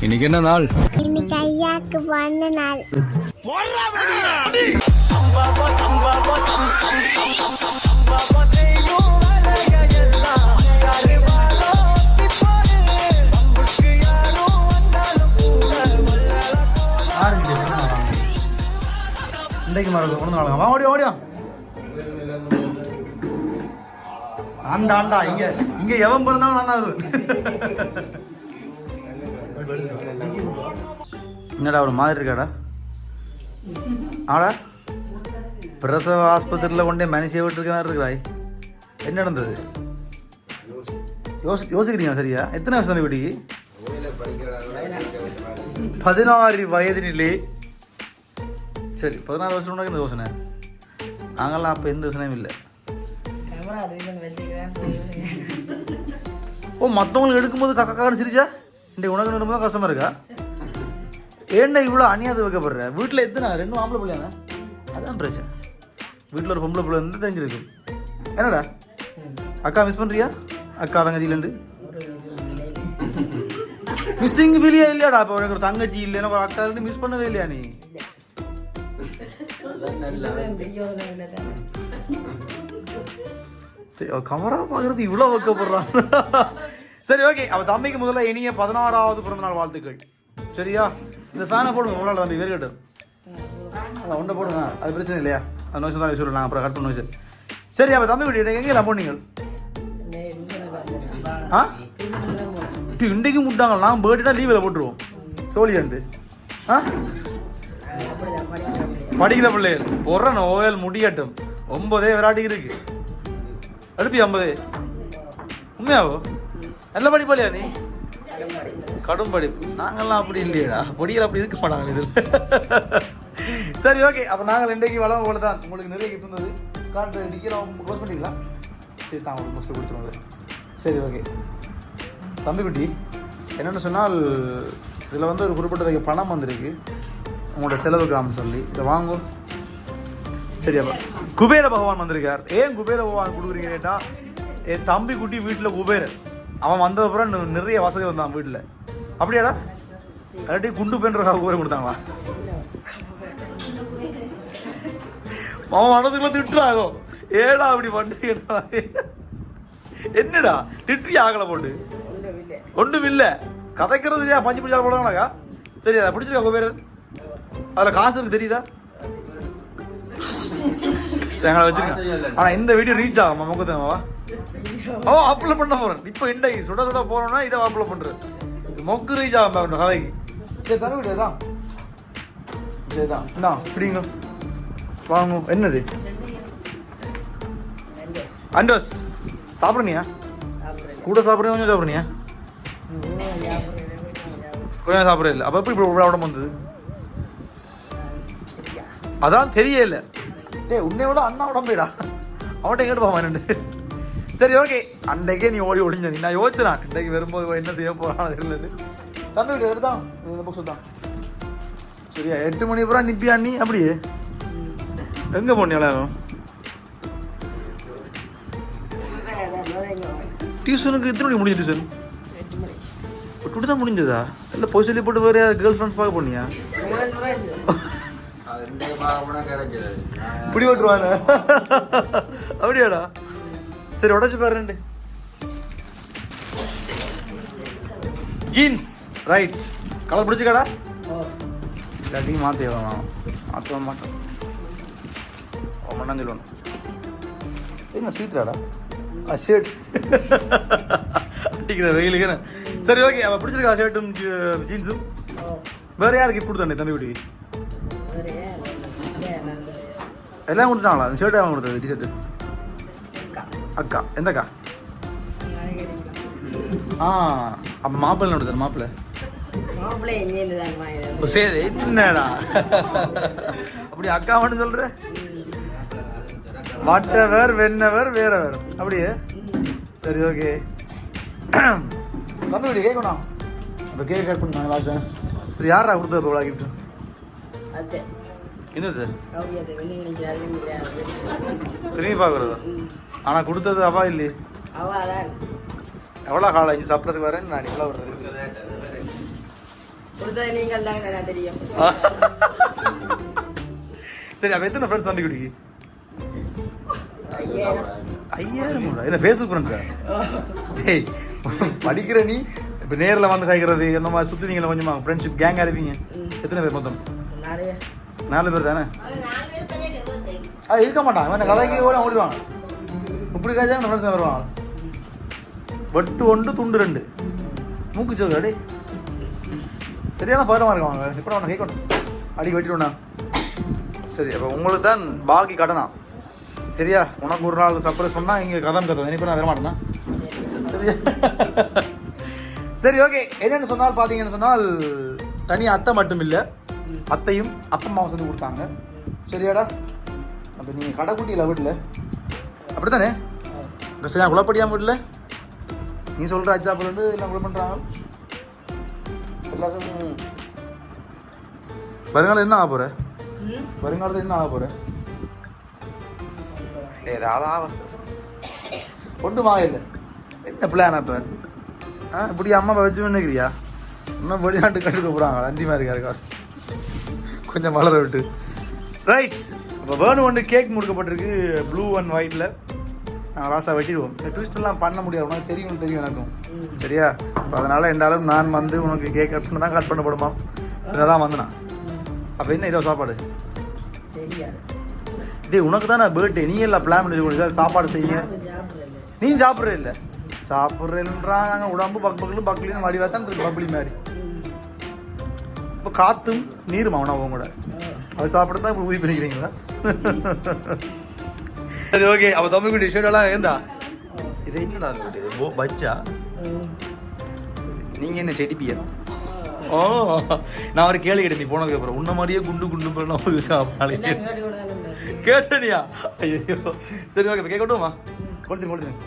இன்னைக்கு என்ன நாள் இன்னைக்கு ஐயாக்கு பிறந்த நாள் இன்றைக்கு மரம் கொண்டு வாங்க வா ஓடியா ஓடியா ஆண்டா ஆண்டா இங்க இங்க எவன் பிறந்தாலும் நான் தான் என்னடா ஒரு மாதிரி இருக்காடா? ஆடா. பிரசவ ஆஸ்பத்திரியில் கொண்டே மனுஷியை விட்டுருக்க மாதிரி இருக்கிறாய் என்ன நடந்தது? யோசி யோசிக்கிறீங்க சரியா? எத்தனை வயசு தானே வீட்டுக்கு பதினாறு வயதினிலே. சரி பதினாறு வருஷம் உனக்கு இந்த யோசனை. நாங்களாம் அப்போ எந்த யோசனையும் இல்லை. ஓ மற்றவங்களுக்கு எடுக்கும்போது கக்கா சிரிச்சா? இன்றைக்கு உனக்கு நிறுவனம் தான் கஷ்டமாக இருக்கா? ஏன்டா இவ்வளோ அணியாத வைக்கப்படுற? வீட்டில் எத்தனை? ரெண்டு ஆம்பளை பிள்ளைங்க அதான் பிரச்சனை. வீட்டில் ஒரு பொம்பளை பிள்ளை இருந்து தெரிஞ்சிருக்கு என்னடா? அக்கா மிஸ் பண்ணுறியா அக்கா தங்கச்சியிலேருந்து மிஸ்ஸிங் ஃபீலியா இல்லையாடா? இப்போ எனக்கு ஒரு தங்கச்சி இல்லைன்னா ஒரு அக்கா இருந்து மிஸ் பண்ணவே இல்லையா நீ? கமரா பார்க்கறது இவ்வளோ வைக்கப்படுறான். சரி ஓகே அவ தம்பிக்கு முதல்ல இனிய பதினாறாவது பிறந்த நாள் வாழ்த்துக்கள். சரியா? இந்த ஃபேனை போடுங்க உங்களால் தம்பி வேறு கட்டும் அதான் ஒன்றை போடுங்க. அது பிரச்சனை இல்லையா? அது நோய்ஸ் தான் சொல்லலாம் அப்புறம் கட் பண்ண நோய்ஸ் சரி அப்போ தம்பி விட்டு எங்கெல்லாம் போனீங்க? ஆ? இன்றைக்கும் விட்டாங்க நான் பேர்டா லீவில் போட்டுருவோம். சோழியாண்டு ஆ? படிக்கிற பிள்ளைகள் பொற நோயல் முடியட்டும். ஒன்பதே விராட்டிக்கு இருக்கு. அடுப்பி ஐம்பது உண்மையாவோ? நல்ல படிப்பாளியா நீ? கடும் படிப்பு. நாங்கள்லாம் அப்படி இல்லையா பொடியில் அப்படி இருக்க மாட்டாங்க இதில். சரி ஓகே அப்போ நாங்கள் இன்றைக்கு வளம் போல தான். உங்களுக்கு நிறைய கிஃப்ட் இருந்தது கார்டு டிக்கெட் க்ளோஸ் பண்ணிக்கலாம் சரி தான் உங்களுக்கு மோஸ்ட் கொடுத்துருவோம் சரி ஓகே தம்பிக்குட்டி என்னென்னு சொன்னால் இதில் வந்து ஒரு குறிப்பிட்ட பணம் வந்திருக்கு. உங்களோட செலவுக்காம சொல்லி இதை வாங்கும் சரி அப்போ குபேர பகவான் வந்திருக்கார். ஏன் குபேர பகவான் கொடுக்குறீங்க கேட்டால் என் தம்பி குட்டி வீட்டில் குபேரன். அவன் வந்ததுக்கப்புறம் அப்புறம் நிறைய வசதி வந்தான் வீட்டில் அப்படியாடா? கரெக்டாக குண்டு பென்ற ஊரை கொடுத்தாங்களா? அவன் மனதுக்குள்ள திட்டுறாகோ ஏடா அப்படி பண்ணுறீங்கடா என்னடா? திட்டி ஆகலை போட்டு. ஒன்றும் இல்லை. கதைக்கிறது இல்லையா? பஞ்சு பிடிச்சா போடுவாங்களாக்கா தெரியாதா? பிடிச்சிருக்கா பிடிச்சிருக்கா பேர்? அதில் காசு இருக்கு தெரியுதா? எங்களை வச்சிருக்கேன் ஆனால் இந்த வீடியோ ரீச் ஆகும் முகத்தமாவா ஓ அப்லோட் பண்ண போறேன். இப்போ இண்டை சுட சுட போறோம்னா இதை அப்லோட் பண்றது. மொக்கு ரீச் ஆகும் பாருங்க கதைக்கு சரி தங்க வீடியோ தான் சரிதான் என்ன பிடிங்க. வாங்க என்னது? அண்டோஸ். சாப்பிடுனியா? கூட சாப்பிடுங்க கொஞ்சம் சாப்பிடுனியா? கொஞ்சம் சாப்பிடவே இல்லை. அப்போ எப்படி இப்படி உடம்பு வந்தது? அதான் தெரியல. டேய் உன்னை விட அண்ணா உடம்பேடா. அவன்கிட்ட எங்கிட்டு போவான் ரெண்டு சரி ஓகே அன்றைக்கே நீ ஓடி ஒளிஞ்ச. நீ நான் யோசிச்சான். இன்றைக்கு வரும்போது என்ன செய்ய போறான் தெரியல தம்பி வீடு எடுத்தான் இந்த பக்கம் தான் சரியா? எட்டு மணி அப்புறம் நிப்பியா நீ? அப்படியே? எங்க போனியா டியூஷனுக்கு எத்தனை மணி முடிஞ்சு டியூஷன்? விட்டு தான் முடிஞ்சதா? இல்லை போய் சொல்லி போட்டு வேறு கேர்ள் ஃப்ரெண்ட்ஸ் பார்க்க போனியா? பிடி ஓட்டுருவாங்க அப்படியாடா? சரி உடச்சு பாரு ரெண்டு ஜீன்ஸ் ரைட் கலர் பிடிச்சிக்கடா இல்லாட்டியும் மாற்றி வேணும். மாற்ற மாட்டோம். மண்ணாந்து சொல்லணும் என்ன ஸ்வீட்ராடா ஆ ஷர்ட் அட்டிக்கிற வெயிலுக்கு சரி ஓகே அவள் பிடிச்சிருக்கா ஷர்ட்டும் ஜீன்ஸும் வேற யாருக்கு gift கொடுத்தானே தம்பி வீட்டுக்கு எல்லாம் கொடுத்தாங்களா அந்த ஷர்ட் அவன் கொடுத்தது டிஷர்ட்டு அக்கா எந்த அக்கா ஆ அப்போ மாப்பிள்ளை கொடுத்தாரு மாப்பிள்ளை? சரி என்னடா? அப்படி அக்கா மட்டும் சொல்ற? வட்டவர் வெண்ணவர் வேறவர். அப்படியே? சரி ஓகே. தம்பி வீடு கேட்கணும் அந்த கேக் கட் பண்ணாங்க லாஸ்ட் சரி யாரா கொடுத்தது இப்போ கிஃப்ட் என்னது? திரும்பி பார்க்குறது? ஆனால் கொடுத்தது அவா இல்லையே? எவ்வளோ காலம் இங்கே சப்ரஸ் வரேன் நான் இவ்வளோ வர்றது சரி அப்ப எத்தனை ஃப்ரெண்ட்ஸ் தம்பி குடிக்கு ஐயாயிரம். என்ன ஃபேஸ்புக் ஃப்ரெண்ட்ஸா டேய் படிக்கிற நீ இப்போ நேரில் வந்து கேட்கறது இந்த மாதிரி சுற்றுனீங்களா கொஞ்சமா? ஃப்ரெண்ட்ஷிப் கேங்காக இருப்பீங்க. எத்தனை பேர் மொத்தம்? நாலு பேர். தானே? அது இருக்க மாட்டான். இவன் கதைக்கு கூட ஓடிடுவாங்க இப்படி காய்ச்சா ஃப்ரெண்ட்ஸ் வருவாங்க வெட்டு ஒன்று துண்டு ரெண்டு. மூக்கு சோறு அடி. சரியான பயிரமாக இருக்காங்க இப்போ கை கேட்கணும்? அடி வெட்டிடுண்ணா சரி அப்போ உங்களுக்கு தான் பாக்கி கடனா? சரியா? உனக்கு ஒரு நாள் சர்ப்ரைஸ் பண்ணால் இங்கே கதம் கதை இனிப்போ நான் வர சரியா? சரி ஓகே என்னென்னு சொன்னால் பார்த்தீங்கன்னு சொன்னால் தனி அத்தை மட்டும் இல்லை. அத்தையும் அப்பம்மாவும் செஞ்சு கொடுத்தாங்க. சரியாடா? அப்போ நீங்கள் கடைக்குட்டியில் வீட்டில்? அப்படி தானே சரியா குழப்படியாம வீட்டில்? நீ சொல்கிற அச்சாப்பில் எல்லாம் குழப்ப பண்ணுறாங்க எல்லாத்துக்கும் வருங்காலம் என்ன ஆக போகிற? வருங்காலத்தில் என்ன ஆக போகிற ஏதாவது ஆக ஒன்றும் ஆகல என்ன பிளான் அப்போ? ஆ இப்படி அம்மா வச்சு நினைக்கிறியா இன்னும் வெளிநாட்டு கட்டுக்க போகிறாங்க அஞ்சு மாதிரி இருக்கா கொஞ்சம் வளர விட்டு. ரைட்ஸ் இப்போ வேணும் ஒன்று கேக் முடுக்கப்பட்டிருக்கு ப்ளூ அண்ட் ஒயிட்டில் நாங்கள் லாஸ்ட்டாக வெட்டிடுவோம். இந்த ட்விஸ்ட்லாம் பண்ண முடியாது. உனக்கு தெரியும் தெரியும் எனக்கும். சரியா? இப்போ அதனால் என்றாலும் நான் வந்து உனக்கு கேக் கட் பண்ண தான் கட் பண்ணப்படுமா? இதில் தான் வந்தேனா? அப்போ என்ன இரவு சாப்பாடு? தெரியாது டேய் உனக்கு நான் பேர்த்டே நீ எல்லாம் பிளான் பண்ணி கொடுக்க சாப்பாடு செய்ய நீ சாப்பிட்ற இல்லை? சாப்பிட்றேன்றாங்க. உடம்பு பக்கு பக்கலும் பக்கலையும் வடிவா தான் இருக்கு பப்ளி மாதிரி. ம். இப்போ காத்தும் நீரும் அவனா உங்க கூட. அது சாப்பிட தான் இப்போ உதவி பண்ணிக்கிறீங்களா சரி ஓகே அப்போ தம்பி குட்டி ஷர்ட்டெல்லாம் ஏண்டா? இது என்னடா இது போ பச்சா. நீங்கள் என்ன செடிப்பியா ஓ நான் ஒரு கேள்வி கேட்டேன் நீ போனதுக்கு அப்புறம். உன்ன மாதிரியே குண்டு குண்டு பண்ணலாம் ஒரு சாப்பாடு. கேட்டனியா? ஐயோ சரி ஓகே கேட்கட்டுமா? கொடுத்துருங்க கொடுத்துருங்க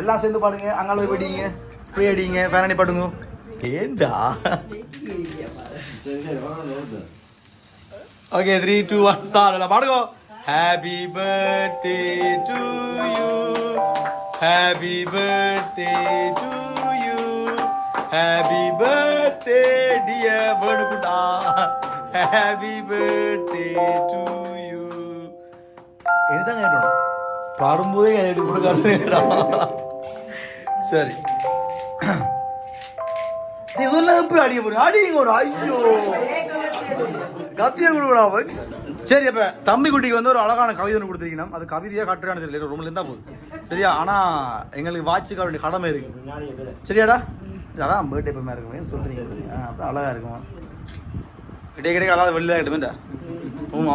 எல்லாம் சேர்ந்து பாடுங்க அங்கால போய் ஸ்ப்ரே அடிங்க ஃபேன் பாடுங்க ஏண்டா இல்லையா பாரு. Okay three two one start எல்லாம் பாடுங்க happy birthday to you happy birthday to you happy birthday dear வேணுகுட்டா happy birthday to you இதுதான் கேட்டணும் பாடும்போதே கேட்டு கொடுக்காது சரி இதெல்லாம் எப்படி அடிக்க போறீங்க? அடிங்க ஒரு ஐயோ. கத்திய கொடுக்கடா சரி அப்ப தம்பி குட்டிக்கு வந்து ஒரு அழகான கவிதை ஒன்று கொடுத்துருக்கணும் அது கவிதையா கட்டுறான்னு தெரியல. ரூம்ல இருந்தா போதும். சரியா? ஆனா எங்களுக்கு வாட்சிக்க வேண்டிய கடமை இருக்கு. சரியாடா? அதான் பர்த்டே எப்பவுமே இருக்குமே சொல்றீங்க. அப்புறம் அழகா இருக்கும். இடையே கிடைக்க அதாவது வெளியில கிட்டமேண்டா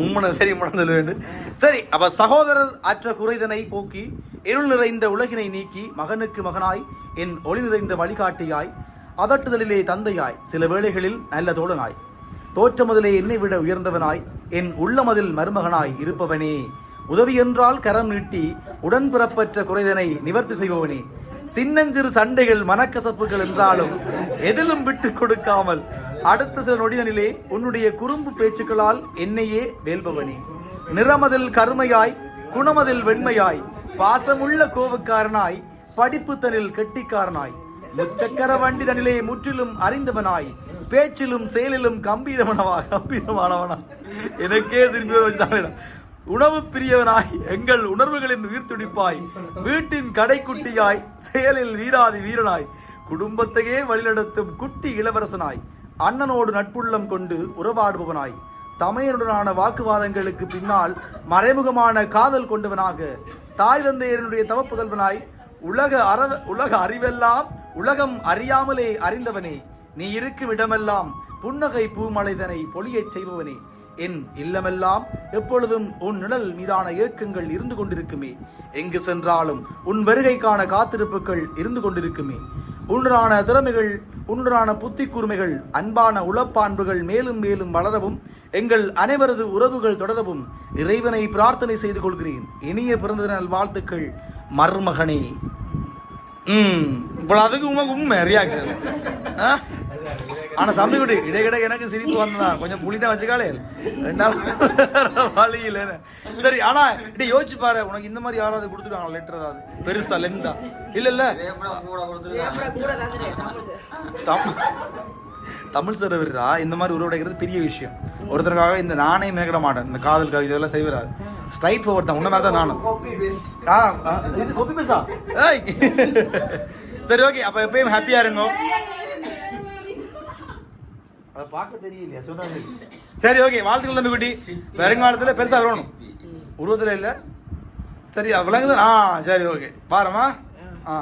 உம்மனை சரி முடந்தல் வேண்டும் சரி அப்ப சகோதரர் அற்ற குறைதனை போக்கி இருள் நிறைந்த உலகினை நீக்கி மகனுக்கு மகனாய் என் ஒளி நிறைந்த வழிகாட்டியாய் அதட்டுதலிலே தந்தையாய் சில வேளைகளில் நல்ல தோழனாய். தோற்றமதிலே என்னை விட உயர்ந்தவனாய் என் உள்ளமதில் மருமகனாய் இருப்பவனே. உதவி என்றால் கரம் நீட்டி உடன்பிறப்பற்ற குறைதனை நிவர்த்தி செய்பவனே. சின்னஞ்சிறு சண்டைகள் மனக்கசப்புகள் என்றாலும் எதிலும் விட்டு கொடுக்காமல் அடுத்த சில நொடிதனிலே உன்னுடைய குறும்பு பேச்சுக்களால் என்னையே வேல்பவனே நிறமதில் கருமையாய் குணமதில் வெண்மையாய் பாசமுள்ள கோபக்காரனாய் படிப்புத்தனில் கெட்டிக்காரனாய் முச்சக்கர வண்டிதனிலே முற்றிலும் அறிந்தவனாய் பேச்சிலும் செயலிலும் கம்பீரமானவா கம்பீரமானவனா எனக்கே திரும்பி வச்சுட்டாங்க உணவு பிரியவனாய் எங்கள் உணர்வுகளின் உயிர்த்துடிப்பாய் வீட்டின் கடைக்குட்டியாய் செயலில் வீராதி வீரனாய் குடும்பத்தையே வழிநடத்தும் குட்டி இளவரசனாய் அண்ணனோடு நட்புள்ளம் கொண்டு உறவாடுபவனாய் தமையனுடனான வாக்குவாதங்களுக்கு பின்னால் மறைமுகமான காதல் கொண்டவனாக தாய் தந்தையனுடைய தவப்புதல்வனாய் உலக அறவ உலக அறிவெல்லாம் உலகம் அறியாமலே அறிந்தவனே நீ இருக்கும் இடமெல்லாம் புன்னகை பூமலைதனை பொழியச் செய்பவனே. என் இல்லமெல்லாம் எப்பொழுதும் உன் நிழல் மீதான ஏக்கங்கள் இருந்து கொண்டிருக்குமே. எங்கு சென்றாலும் உன் வருகைக்கான காத்திருப்புகள் இருந்து கொண்டிருக்குமே. உன்றான திறமைகள் உன்றான புத்தி கூர்மைகள் அன்பான உளப்பான்புகள் மேலும் மேலும் வளரவும் எங்கள் அனைவரது உறவுகள் தொடரவும் இறைவனை பிரார்த்தனை செய்து கொள்கிறேன். இனிய பிறந்த வாழ்த்துக்கள் மர்மகனே. ம். இப்போ அதுக்கு உங்க உண்மை ரியாக்ஷன் ஆனா தம்பி குடி இடையிட எனக்கு சிரிப்பு வந்தான் கொஞ்சம் புளி தான் வச்சுக்காலே ரெண்டாவது வழி இல்லைன்னு சரி ஆனா இடி யோசிச்சு பாரு உனக்கு இந்த மாதிரி யாராவது கொடுத்துருவாங்க லெட்டர் ஏதாவது? பெருசா லெந்தா இல்ல இல்ல. தமிழ் தமிழ் சர்வரா இந்த மாதிரி உருவடைக்கிறது பெரிய விஷயம். ஒருத்தருக்காக இந்த நானே மேற்கிட மாட்டேன். இந்த காதல் கவிதை இதெல்லாம் செய்வராது. ஸ்ட்ரைட் ஃபார்வர்ட் தான் உன்ன மாதிரி தான் நானும் ஆ இது காப்பி பேசா ஏய்! சரி ஓகே அப்போ எப்பயும் ஹாப்பியாக இருங்க. அதை பார்க்க தெரியலையா? சொல்றாங்க சரி. ஓகே வாழ்த்துக்கள் தம்பி குட்டி. வருங்காலத்தில் பெருசாக வரணும். உருவத்தில் இல்லை? சரி விளங்குது ஆ சரி ஓகே பாருமா ஆ.